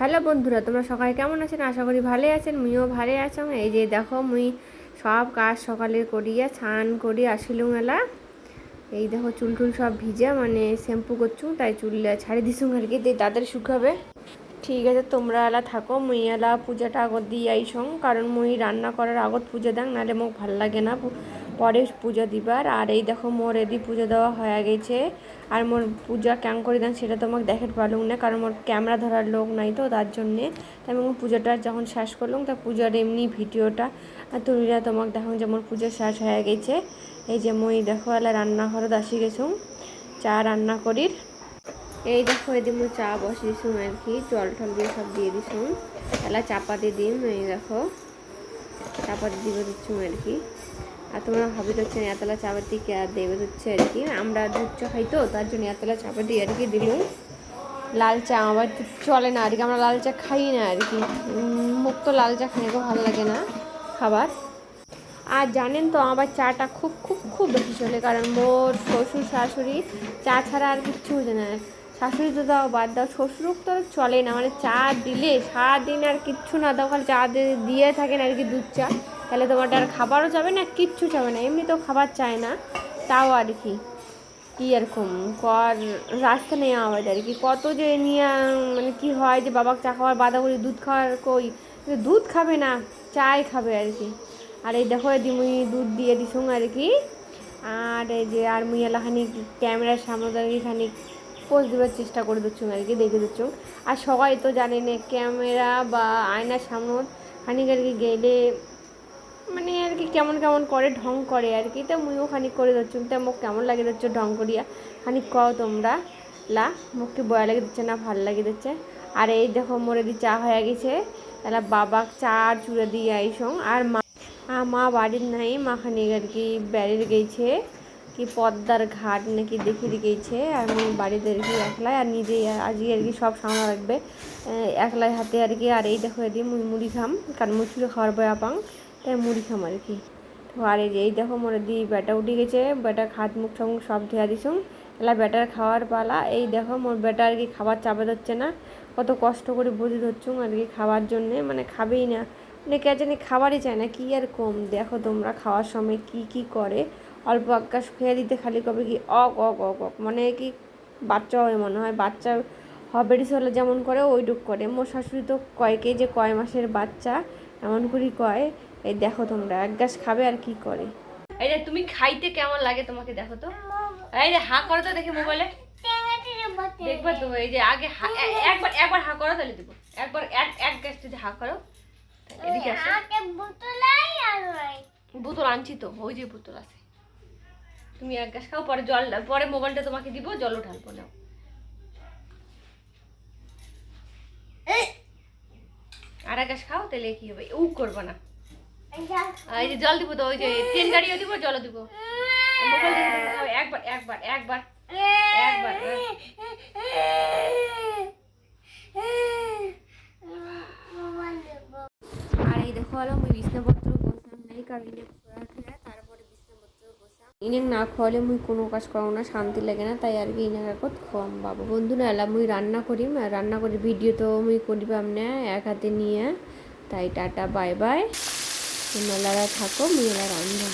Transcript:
Hello বন্ধুরা, তোমরা সকালে কেমন আছেন? আশা করি ভালো আছেন, মুইও ভালো আছো। এই যে দেখো, মুই সব কাজ সকালে করিয়া, স্নান করি আসিলুম এলা এই দেখো, চুল টুল সব ভিজা মানে শ্যাম্পু করছু, তাই চুল ছাড়ি দিছুম আর কি তাদের শুকাবে ঠিক আছে, তোমরা এলা থাকো, মুই এলা পূজাটা আগত দিয়ে আইসং কারণ মুই রান্না করার আগত পূজা দাং নাহলে মোক ভালো লাগে না পরে পূজা দিবার। আর এই দেখো, মোর এদি পূজা দেওয়া হয়ে গেছে। আর মোর পূজা কেমন করে দেন সেটা তোমাকে দেখাতে পারলুম না, কারণ মোর ক্যামেরা ধরার লোক নাই তো তার জন্যে। তাই আমি পূজাটা যখন শেষ করলাম, তা পূজার এমনি ভিডিওটা। তুমিরা তোমাকে দেখো যে মোর পূজা শেষ হয়ে গেছে। এই যে মই দেখো এলা রান্নাঘরত আসি গেছুম, চা রান্না করির। এই দেখো এদি মই চা বসিয়েছুম আর কি, জল টল দিয়ে সব দিয়ে দিছুম। এলা চাপাতি দিম, এই দেখো, চাপাতি দিব দিচ্ছুম আর কি। আর তোমরা ভাবি হচ্ছে এতলা চাপাতি আর দেবে হচ্ছে আর কি। আমরা দুধ চা খাই তো, তার জন্য এতলা চাপাতি আর কি দিলুম। লাল চা আমার চলে না, আর কি আমরা লাল চা খাই না আর কি। মুখ তো লাল চা খাইতে ভালো লাগে না খাবার। আর জানেন তো আমার চাটা খুব খুব খুব বেশি চলে, কারণ মোর শ্বশুর শাশুড়ি চা ছাড়া আর কিচ্ছু বোঝে না। শাশুড়ি তো দাও বাদ দাও শ্বশুর তো চলে না মানে চা দিলে সারাদিন আর কিচ্ছু না দাও, খালি চা দিয়ে থাকেন আর কি দুধ চা। তাহলে তোমার আর খাবারও যাবে না, কিচ্ছু যাবে না এমনি তো খাবার চায় না। তাও আর কি কি এরকম কর রাস্তা নেই আমার আর কি, কত যে নিয়ে মানে কি হয় যে বাবাকে চা খাওয়ার বাধা করি দুধ খাওয়ার কই দুধ খাবে না, চাই খাবে আর কি। আর এই দেখো এদি মুই দুধ দিয়ে দিছুং আর কি, আর এই যে, আর মুই এলা খানিক ক্যামেরার সামনে খানিক পোস্ট দেওয়ার চেষ্টা করে দিচ্ছুং আর কি, দেখে দিচ্ছুং আর সবাই তো জানে না, ক্যামেরা বা আয়নার সামনে খানিক আর কি গেলে কেমন কেমন করে ঢং করে আর কি। তা মুইও খানিক করে দিচ্ছুম তা মোক কেমন লাগে দিচ্ছ ঢং করিয়া? খানিক কও তোমরা। লা, মুখকে বয়া লাগে দিচ্ছে না, ভালো লাগে দিচ্ছে আর এই দেখো মোরে দি চা হয়ে গেছে। তাহলে বাবাক চা আর চুড়ে দিয়ে আইসং। আর মা মা বাড়ির নাই, মা খানিক আর কি বেড়ের গেছে কি পদ্মার ঘাট নাকি দেখিয়ে গেছে আর আমি বাড়িতে আর কি একলাই, আর নিজেই আজকে আর কি সব সামলা রাখবে। একলাই হাতে আর কি। আর এই দেখো এদি মুড়ি খাম। কারণ মুড়ি খাওয়ার বয়া পাং। তাই মুড়ি খাম আর কি। তো আর এই দেখো মোরে দি বেটা উঠে গেছে, বেটা খাত মুখ ঠুক সব ধুয়া দিছুম। এলা বেটার খাওয়ার পালা, এই দেখো মোর বেটা আর কি খাবার চাপে ধরছে না। কত কষ্ট করে বুঝে ধরছুম আর কি খাওয়ার জন্যে মানে খাবেই না। মানে কে জানি খাবারই চায় না, কি আর কম? দেখো তোমরা খাওয়ার সময় কি কি করে। অল্প আকাশ খেয়ে দিতে খালি কবে কি অক অক অক অক মানে কি বাচ্চা হয় মনে হয়, বাচ্চা হবেরিস হলে যেমন করে, ওইটুক করে। মোর শাশুড়ি তো কয়কে যে কয় মাসের বাচ্চা। এমন করেই কয়, এই দেখো তোমরা, এক গাছ খাবে আর কি করে? এই যে, তুমি খাইতে কেমন লাগে তোমাকে দেখো তো। এই যে, হা করো তো দেখি মোবাইলে দেখবা তো, এই যে, আগে একবার একবার হা করো তাহলে দিব। একবার এক এক গাছ যদি হা করো এদিকে বোতল আনছি তো, ওই যে বোতল আছে। তুমি এক গ্লাস খাও, পরে জল পরে মোবাইলটা তোমাকে দিব জলও ঢালবো নাও। আর এক খাও তাহলে কি হবে? উ করব না। এই যে জল দিব তো ওই যে ট্রেন গাড়িও দিব জলও দিব। একবার একবার একবার একবার আর এই দেখো আলো মুই বিষ্ণুপত্র বসাম নাই কারণ ইনে খোলা খেয়ে তারপরে বিছনাপত্র বসাম না খাওয়ালে মুই কোনো কাজ করো না, শান্তি লাগে না, তাই আর কি ইনে আগত খোয়াম বাবু। বন্ধুরা, এলা মুই রান্না করিম, আর রান্না করি ভিডিও তো মুই করিবাম না এক হাতে নিয়ে। তাই টাটা, বাই বাই। তোমরা থাকো, মুই এলা রান্না